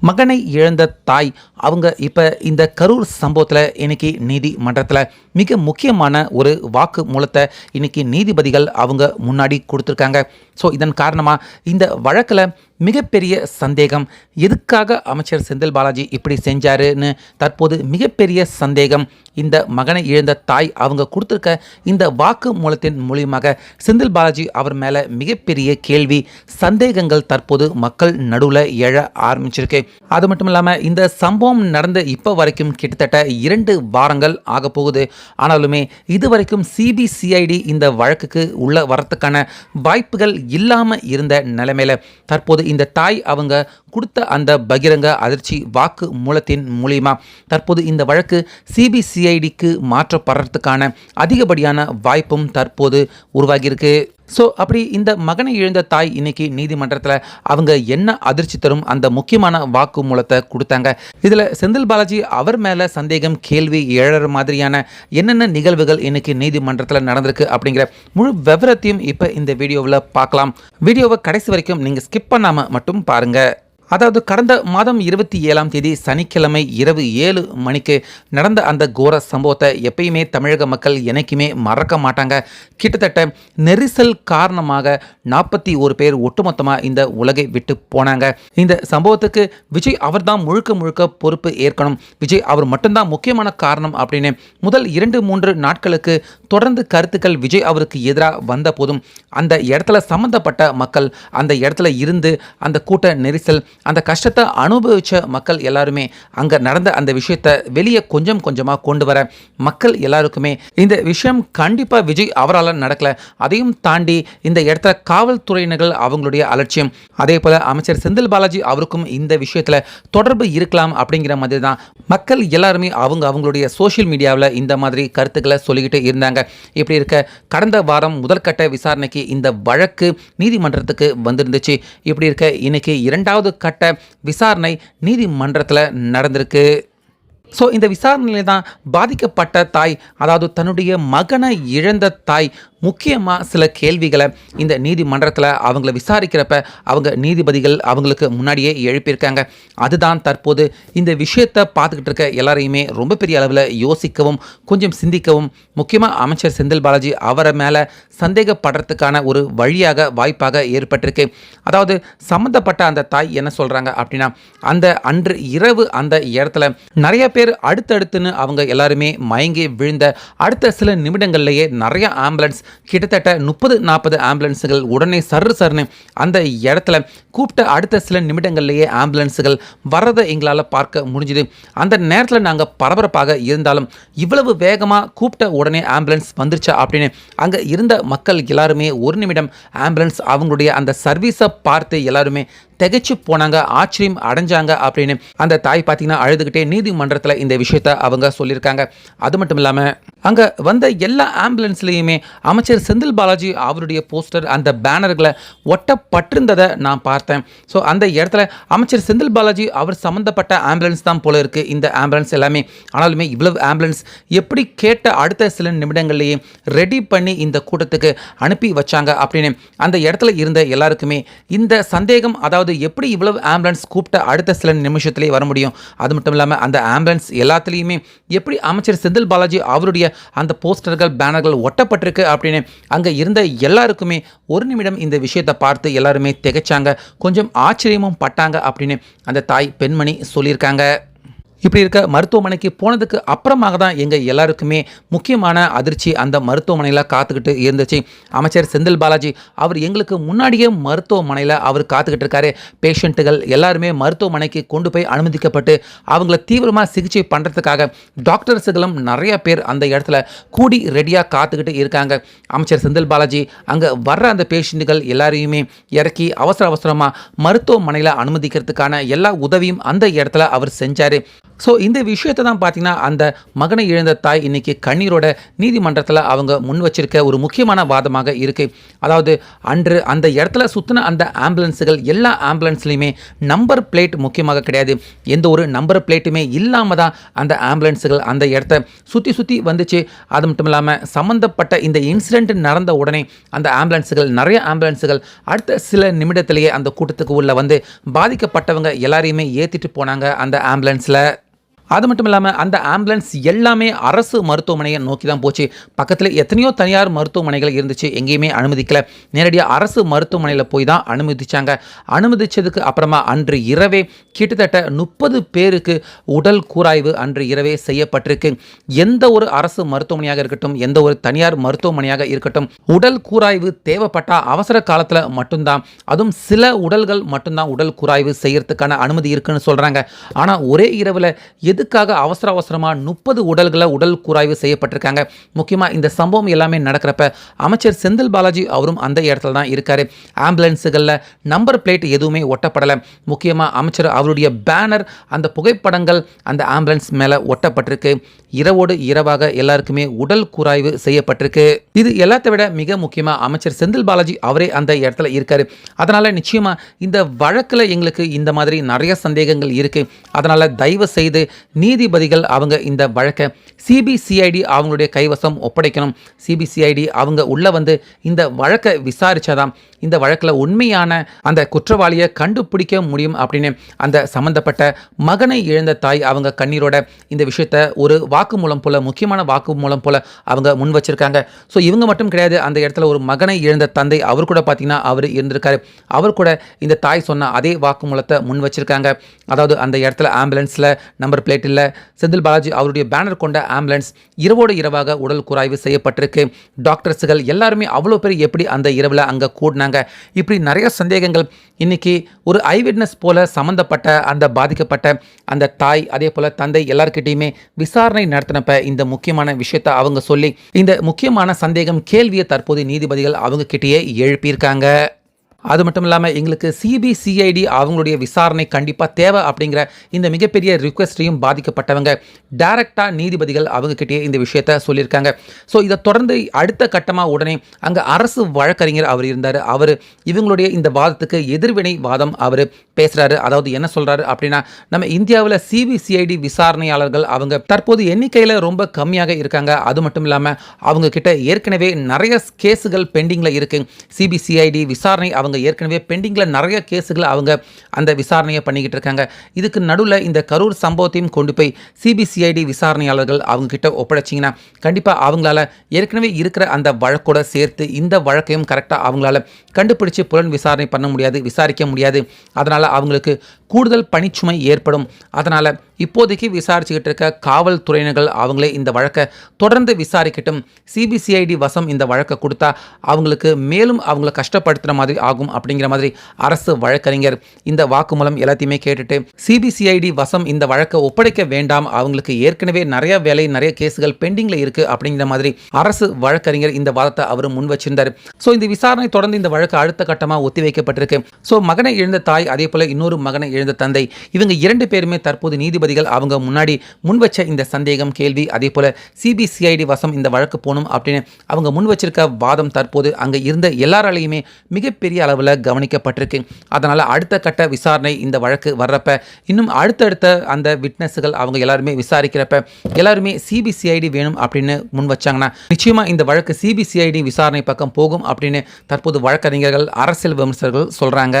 மகனை இழந்த தாய். அவங்க இப்போ இந்த கரூர் சம்பவத்தில் இன்னைக்கு நீதிமன்றத்தில் மிக முக்கியமான ஒரு வாக்கு மூலத்தை இன்னைக்கு நீதிபதிகள் அவங்க முன்னாடி கொடுத்துருக்காங்க. ஸோ இதன் காரணமாக இந்த வழக்கில் மிகப்பெரிய சந்தேகம் எதுக்காக அமைச்சர் செந்தில் பாலாஜி இப்படி செஞ்சாருன்னு தற்போது மிகப்பெரிய சந்தேகம். இந்த மகனை இழந்த தாய் அவங்க கொடுத்துருக்க இந்த வாக்கு மூலத்தின் மூலியமாக செந்தில் பாலாஜி அவர் மேலே மிகப்பெரிய கேள்வி சந்தேகங்கள் தற்போது மக்கள் நடுவில் எழ ஆரம்பிச்சிருக்கு. அது மட்டும் இல்லாமல் இந்த சம்பவம் நடந்த இப்போ வரைக்கும் கிட்டத்தட்ட இரண்டு வாரங்கள் ஆக போகுது. ஆனாலுமே இதுவரைக்கும் சிபிசிஐடி இந்த வழக்குக்கு உள்ள வரத்துக்கான வாய்ப்புகள் இல்லாமல் இருந்த நிலைமையில் தற்போது இந்த தாய் அவங்க கொடுத்த அந்த பகிரங்க அதிர்ச்சி வாக்கு மூலத்தின் மூலியமா. தற்போது இந்த வழக்கு சிபிசிஐடிக்கு மாற்றப்படுறதுக்கான அதிகப்படியான வாய்ப்பும் தற்போது உருவாகியிருக்கு. ஸோ அப்படி இந்த மகனை இழந்த தாய் இன்னைக்கு நீதிமன்றத்தில் அவங்க என்ன அதிர்ச்சி தரும் அந்த முக்கியமான வாக்கு மூலத்தை கொடுத்தாங்க. இதில் செந்தில் பாலாஜி அவர் மேலே சந்தேகம் கேள்வி எழற மாதிரியான என்னென்ன நிகழ்வுகள் இன்னைக்கு நீதிமன்றத்தில் நடந்திருக்கு அப்படிங்கிற முழு விவரத்தையும் இப்போ இந்த வீடியோவில் பார்க்கலாம். வீடியோவை கடைசி வரைக்கும் நீங்கள் ஸ்கிப் பண்ணாமல் மட்டும் பாருங்கள் அதாவது கடந்த மாதம் இருபத்தி ஏழாம் தேதி சனிக்கிழமை இரவு ஏழு மணிக்கு நடந்த அந்த கோர சம்பவத்தை எப்பயுமே தமிழக மக்கள் என்னைக்குமே மறக்க மாட்டாங்க. கிட்டத்தட்ட நெரிசல் காரணமாக நாற்பத்தி ஒரு பேர் ஒட்டுமொத்தமாக இந்த உலகை விட்டு போனாங்க. இந்த சம்பவத்துக்கு விஜய் அவர்தான் முழுக்க முழுக்க பொறுப்பு ஏற்கணும். விஜய் அவர் மட்டும்தான் முக்கியமான காரணம் அப்படின்னு முதல் இரண்டு மூன்று நாட்களுக்கு தொடர்ந்து கருத்துக்கள் விஜய் அவருக்கு எதிராக வந்த போதும் அந்த இடத்துல சம்பந்தப்பட்ட மக்கள் அந்த இடத்துல இருந்து அந்த கூட்ட நெரிசல் அந்த கஷ்டத்தை அனுபவித்த மக்கள் எல்லாருமே அங்கே நடந்த அந்த விஷயத்தை வெளியே கொஞ்சம் கொஞ்சமாக கொண்டு வர மக்கள் எல்லாருக்குமே இந்த விஷயம் கண்டிப்பாக விஜய் அவரால் நடக்கல. அதையும் தாண்டி இந்த இடத்துல காவல்துறையினர்கள் அவங்களுடைய அலட்சியம். அதே போல் அமைச்சர் செந்தில் பாலாஜி அவருக்கும் இந்த விஷயத்தில் தொடர்பு இருக்கலாம் அப்படிங்கிற மாதிரி தான் மக்கள் எல்லாருமே அவங்க அவங்களுடைய சோஷியல் மீடியாவில் இந்த மாதிரி கருத்துக்களை சொல்லிக்கிட்டு இருந்தாங்க. இப்படி இருக்க கடந்த வாரம் முதற்கட்ட விசாரணைக்கு இந்த வழக்கு நீதிமன்றத்துக்கு வந்திருந்துச்சு. இப்படி இருக்க இன்னைக்கு இரண்டாவது கட்ட விசாரணை நீதிமன்றத்தில் நடந்திருக்கு. ஸோ இந்த விசாரணையில் தான் பாதிக்கப்பட்ட தாய் அதாவது தன்னுடைய மகனை இழந்த தாய் முக்கியமாக சில கேள்விகளை இந்த நீதிமன்றத்தில் அவங்கள விசாரிக்கிறப்ப அவங்க நீதிபதிகள் அவங்களுக்கு முன்னாடியே எழுப்பியிருக்காங்க. அதுதான் தற்போது இந்த விஷயத்தை பார்த்துக்கிட்டு இருக்க எல்லாரையுமே ரொம்ப பெரிய அளவில் யோசிக்கவும் கொஞ்சம் சிந்திக்கவும் முக்கியமாக அமைச்சர் செந்தில் பாலாஜி அவரை மேலே சந்தேகப்படுறதுக்கான ஒரு வழியாக வாய்ப்பாக ஏற்பட்டிருக்கு. அதாவது சம்மந்தப்பட்ட அந்த தாய் என்ன சொல்கிறாங்க அப்படின்னா அந்த அன்று இரவு அந்த இடத்துல நிறைய பேர் அடுத்தடுத்துன்னு அவங்க எல்லாருமே மயங்கி விழுந்த அடுத்த சில நிமிடங்கள்லேயே நிறைய ஆம்புலன்ஸ் கிட்டத்தட்ட முப்பது நாற்பது ஆம்புலன்ஸுகள் உடனே சர்ரு சர்னு அந்த இடத்துல கூப்பிட்ட அடுத்த சில நிமிடங்கள்லேயே ஆம்புலன்ஸுகள் வர்றதை எங்களால் பார்க்க முடிஞ்சுது. அந்த நேரத்தில் நாங்கள் பரபரப்பாக இருந்தாலும் இவ்வளவு வேகமாக கூப்பிட்ட உடனே ஆம்புலன்ஸ் வந்துருச்சா அப்படின்னு அங்கே இருந்த மக்கள் எல்லாருமே ஒரு நிமிடம் ஆம்புலன்ஸ் அவங்களுடைய அந்த சர்வீஸை பார்த்து எல்லாருமே திகைச்சு போனாங்க ஆச்சரியம் அடைஞ்சாங்க அப்படின்னு அந்த தாய் பார்த்தீங்கன்னா அழுதுகிட்டே நீதிமன்றத்தில் இந்த விஷயத்த அவங்க சொல்லியிருக்காங்க. அது மட்டும் இல்லாமல் அங்கே வந்த எல்லா ஆம்புலன்ஸ்லேயுமே அமைச்சர் செந்தில் பாலாஜி அவருடைய போஸ்டர் அந்த பேனர்களை ஒட்டப்பட்டிருந்ததை நான் பார்த்தேன். ஸோ அந்த இடத்துல அமைச்சர் செந்தில் பாலாஜி அவர் சம்மந்தப்பட்ட ஆம்புலன்ஸ் தான் போல இருக்குது இந்த ஆம்புலன்ஸ் எல்லாமே ஆனாலுமே இவ்வளவு ஆம்புலன்ஸ் எப்படி கேட்ட அடுத்த சில நிமிடங்கள்லேயே ரெடி பண்ணி இந்த கூட்டத்துக்கு அனுப்பி வச்சாங்க அப்படின்னு அந்த இடத்துல இருந்த எல்லாருக்குமே இந்த சந்தேகம் அதாவது எப்படி இவ்வளவு ஆம்புலன்ஸ் கூப்பிட்ட அடுத்த சில நிமிஷத்துலேயே வர முடியும்? அது மட்டும் இல்லாமல் அந்த ஆம்புலன்ஸ் எல்லாத்துலேயுமே எப்படி அமைச்சர் செந்தில் பாலாஜி அவருடைய அந்த போஸ்டர்கள் பேனர்கள் ஒட்டப்பட்டிருக்கு அப்படின்னு அங்கே இருந்த எல்லாருக்குமே ஒரு நிமிடம் இந்த விஷயத்தை பார்த்து எல்லாருமே திகைச்சாங்க. கொஞ்சம் ஆச்சரியமும் பட்டாங்க அப்படின்னு அந்த தாய் பெண்மணி சொல்லியிருக்காங்க. இப்படி இருக்க மருத்துவமனைக்கு போனதுக்கு அப்புறமாக தான் எங்கள் எல்லாருக்குமே முக்கியமான அதிர்ச்சி அந்த மருத்துவமனையில் காத்துக்கிட்டு இருந்துச்சு. அமைச்சர் செந்தில் பாலாஜி அவர் எங்களுக்கு முன்னாடியே மருத்துவமனையில் அவர் காத்துக்கிட்டு இருக்காரு. பேஷண்ட்டுகள் எல்லாருமே மருத்துவமனைக்கு கொண்டு போய் அனுமதிக்கப்பட்டு அவங்கள தீவிரமாக சிகிச்சை பண்ணுறதுக்காக டாக்டர்ஸுகளும் நிறைய பேர் அந்த இடத்துல கூடி ரெடியாக காத்துக்கிட்டு இருக்காங்க. அமைச்சர் செந்தில் பாலாஜி அங்கே வர்ற அந்த பேஷண்ட்டுகள் எல்லாரையுமே இறக்கி அவசர அவசரமாக மருத்துவமனையில் அனுமதிக்கிறதுக்கான எல்லா உதவியும் அந்த இடத்துல அவர் செஞ்சார். ஸோ இந்த விஷயத்தை தான் பார்த்தீங்கன்னா அந்த மகனை இழந்த தாய் இன்னைக்கு கண்ணீரோட நீதிமன்றத்தில் அவங்க முன் வச்சிருக்க ஒரு முக்கியமான வாதமாக இருக்குது அதாவது அன்று அந்த இடத்துல சுற்றின அந்த ஆம்புலன்ஸுகள் எல்லா ஆம்புலன்ஸ்லையுமே நம்பர் பிளேட் முக்கியமாக கிடையாது. எந்த ஒரு நம்பர் பிளேட்டுமே இல்லாமல் தான் அந்த ஆம்புலன்ஸுகள் அந்த இடத்த சுற்றி சுற்றி வந்துச்சு. அது மட்டும் இல்லாமல் சம்மந்தப்பட்ட இந்த இன்சிடெண்ட் நடந்த உடனே அந்த ஆம்புலன்ஸுகள் நிறைய ஆம்புலன்ஸுகள் அடுத்த சில நிமிடத்திலேயே அந்த கூட்டத்துக்கு உள்ள வந்து பாதிக்கப்பட்டவங்க எல்லாரையுமே ஏற்றிட்டு போனாங்க அந்த ஆம்புலன்ஸில். அது மட்டும் இல்லாமல் அந்த ஆம்புலன்ஸ் எல்லாமே அரசு மருத்துவமனையை நோக்கி தான் போச்சு. பக்கத்தில் எத்தனையோ தனியார் மருத்துவமனைகள் இருந்துச்சு. எங்கேயுமே அனுமதிக்கல. நேரடியாக அரசு மருத்துவமனையில் போய் தான் அனுமதிச்சாங்க. அனுமதிச்சதுக்கு அப்புறமா அன்று இரவே கிட்டத்தட்ட முப்பது பேருக்கு உடல் கூராய்வு அன்று இரவே செய்யப்பட்டிருக்கு. எந்த ஒரு அரசு மருத்துவமனையாக இருக்கட்டும் எந்த ஒரு தனியார் மருத்துவமனையாக இருக்கட்டும் உடல் கூராய்வு தேவைப்பட்டால் அவசர காலத்தில் மட்டும்தான். அதுவும் சில உடல்கள் மட்டும்தான் உடல் கூராய்வு செய்யறதுக்கான அனுமதி இருக்குன்னு சொல்கிறாங்க ஆனால் ஒரே இரவில் எதுக்காக அவசர அவசரமாக முப்பது உடல்களை உடல் கூராய்வு செய்யப்பட்டிருக்காங்க? முக்கியமாக இந்த சம்பவம் எல்லாமே நடக்கிறப்ப அமைச்சர் செந்தில் பாலாஜி அவரும் அந்த இடத்துல தான் இருக்கார். ஆம்புலன்ஸுகளில் நம்பர் பிளேட் எதுவுமே ஒட்டப்படலை. முக்கியமாக அமைச்சர் அவருடைய பேனர் அந்த புகைப்படங்கள் அந்த ஆம்புலன்ஸ் மேலே ஒட்டப்பட்டிருக்கு. இரவோடு இரவாக எல்லாருக்குமே உடல் கூராய்வு செய்யப்பட்டிருக்கு. இது எல்லாத்தை விட மிக முக்கியமாக அமைச்சர் செந்தில் பாலாஜி அவரே அந்த இடத்துல இருக்கார். அதனால் நிச்சயமாக இந்த வழக்கில் எங்களுக்கு இந்த மாதிரி நிறைய சந்தேகங்கள் இருக்குது அதனால் தயவு செய்து நீதிபதிகள் அவங்க இந்த வழக்கை சிபிசிஐடி அவங்களுடைய கைவசம் ஒப்படைக்கணும். சிபிசிஐடி அவங்க உள்ளே வந்து இந்த வழக்கை விசாரித்தாதான் இந்த வழக்கில் உண்மையான அந்த குற்றவாளியை கண்டுபிடிக்க முடியும் அப்படின்னு அந்த சம்பந்தப்பட்ட மகனை இழந்த தாய் அவங்க கண்ணீரோட இந்த விஷயத்த ஒரு வாக்குமூலம் போல முக்கியமான வாக்குமூலம் போல அவங்க முன் வச்சிருக்காங்க. ஸோ இவங்க மட்டும் கிடையாது அந்த இடத்துல ஒரு மகனை இழந்த தந்தை அவர் கூட பார்த்தீங்கன்னா அவர் இருந்திருக்காரு. அவர் கூட இந்த தாய் சொன்ன அதே வாக்குமூலத்தை முன் வச்சிருக்காங்க. அதாவது அந்த இடத்துல ஆம்புலன்ஸில் நம்பர் பிளேட் இல்லை செந்தில் பாலாஜி அவருடைய பேனர் கொண்ட ஆம்புலன்ஸ் இரவோடு இரவாக உடல் குறாய்வு செய்யப்பட்டிருக்கு. டாக்டர்ஸுகள் எல்லாருமே அவ்வளோ பேர் எப்படி அந்த இரவில் அங்கே கூடினாங்க? இப்படி நிறைய சந்தேகங்கள். இன்னைக்கு ஒரு ஐவிட்னஸ் போல சம்மந்தப்பட்ட அந்த பாதிக்கப்பட்ட அந்த தாய் அதே போல் தந்தை எல்லாருக்கிட்டேயுமே விசாரணை நடத்தினப்ப இந்த முக்கியமான விஷயத்தை அவங்க சொல்லி இந்த முக்கியமான சந்தேகம் கேள்வியை தற்போது நீதிபதிகள் அவங்க கிட்டேயே எழுப்பியிருக்காங்க. அது மட்டும் இல்லாமல் எங்களுக்கு சிபிசிஐடி அவங்களுடைய விசாரணை கண்டிப்பாக தேவை அப்படிங்கிற இந்த மிகப்பெரிய ரிக்வெஸ்ட்டையும் பாதிக்கப்பட்டவங்க டைரக்டாக நீதிபதிகள் அவங்கக்கிட்டே இந்த விஷயத்த சொல்லியிருக்காங்க. ஸோ இதை தொடர்ந்து அடுத்த கட்டமாக உடனே அங்கே அரசு வழக்கறிஞர் அவர் இருந்தார். அவர் இவங்களுடைய இந்த வாதத்துக்கு எதிர்வினை வாதம் அவர் பேசுகிறாரு அதாவது என்ன சொல்கிறாரு அப்படின்னா நம்ம இந்தியாவில் சிபிசிஐடி விசாரணையாளர்கள் அவங்க தற்போது எண்ணிக்கையில் ரொம்ப கம்மியாக இருக்காங்க. அது மட்டும் இல்லாமல் அவங்க கிட்ட ஏற்கனவே நிறைய கேஸுகள் பெண்டிங்கில் இருக்குது சிபிசிஐடி விசாரணை அவங்க ஏற்கனவே பெண்டிங்கில் நிறைய கேஸுகளை அவங்க அந்த விசாரணையை பண்ணிக்கிட்டு இருக்காங்க. இதுக்கு நடுவில் இந்த கரூர் சம்பவத்தையும் கொண்டு போய் சிபிசிஐடி விசாரணையாளர்கள் அவங்கக்கிட்ட ஒப்படைச்சிங்கன்னா கண்டிப்பாக அவங்களால ஏற்கனவே இருக்கிற அந்த வழக்கோட சேர்த்து இந்த வழக்கையும் கரெக்டாக அவங்களால கண்டுபிடிச்சு புலன் விசாரணை பண்ண முடியாது விசாரிக்க முடியாது. அதனால் அவங்களுக்கு கூடுதல் பணிச்சுமை ஏற்படும். அதனால் இப்போதைக்கு விசாரிச்சுக்கிட்டு இருக்க காவல்துறையினர்கள் அவங்களே இந்த வழக்கை தொடர்ந்து விசாரிக்கட்டும். சிபிசிஐடி வசம் இந்த வழக்கை கொடுத்தா அவங்களுக்கு மேலும் அவங்கள கஷ்டப்படுத்துகிற மாதிரி ஆகும் அப்படிங்கிற மாதிரி அரசு வழக்கறிஞர் இந்த வாக்குமூலம் எல்லாத்தையுமே கேட்டுட்டு சிபிசிஐடி வசம் இந்த வழக்கை ஒப்படைக்க வேண்டாம். அவங்களுக்கு ஏற்கனவே நிறைய வேலை நிறைய கேஸுகள் பெண்டிங்கில் இருக்கு அப்படிங்கிற மாதிரி அரசு வழக்கறிஞர் இந்த வாதத்தை அவர் முன் வச்சிருந்தார். ஸோ இந்த விசாரணை தொடர்ந்து இந்த வழக்கு அடுத்த கட்டமாக ஒத்திவைக்கப்பட்டிருக்கு ஸோ மகனை இழந்த தாய் அதே போல இன்னொரு மகனை இழந்த தந்தை இவங்க இரண்டு பேருமே தற்போது நீதிபதி நீதிபதிகள் அவங்க முன்னாடி முன் வச்ச இந்த சந்தேகம் கேள்வி அதே போல் சிபிசிஐடி வசம் இந்த வழக்கு போகணும் அப்படின்னு அவங்க முன் வச்சிருக்க வாதம் தற்போது அங்கே இருந்த எல்லாராலையுமே மிகப்பெரிய அளவில் கவனிக்கப்பட்டிருக்கு. அதனால் அடுத்த கட்ட விசாரணை இந்த வழக்கு வர்றப்ப இன்னும் அடுத்தடுத்த அந்த விட்னஸுகள் அவங்க எல்லாருமே விசாரிக்கிறப்ப எல்லாருமே சிபிசிஐடி வேணும் அப்படின்னு முன் வச்சாங்கன்னா நிச்சயமாக இந்த வழக்கு சிபிசிஐடி விசாரணை பக்கம் போகும் அப்படின்னு தற்போது வழக்கறிஞர்கள் அரசியல் விமர்சகர்கள் சொல்கிறாங்க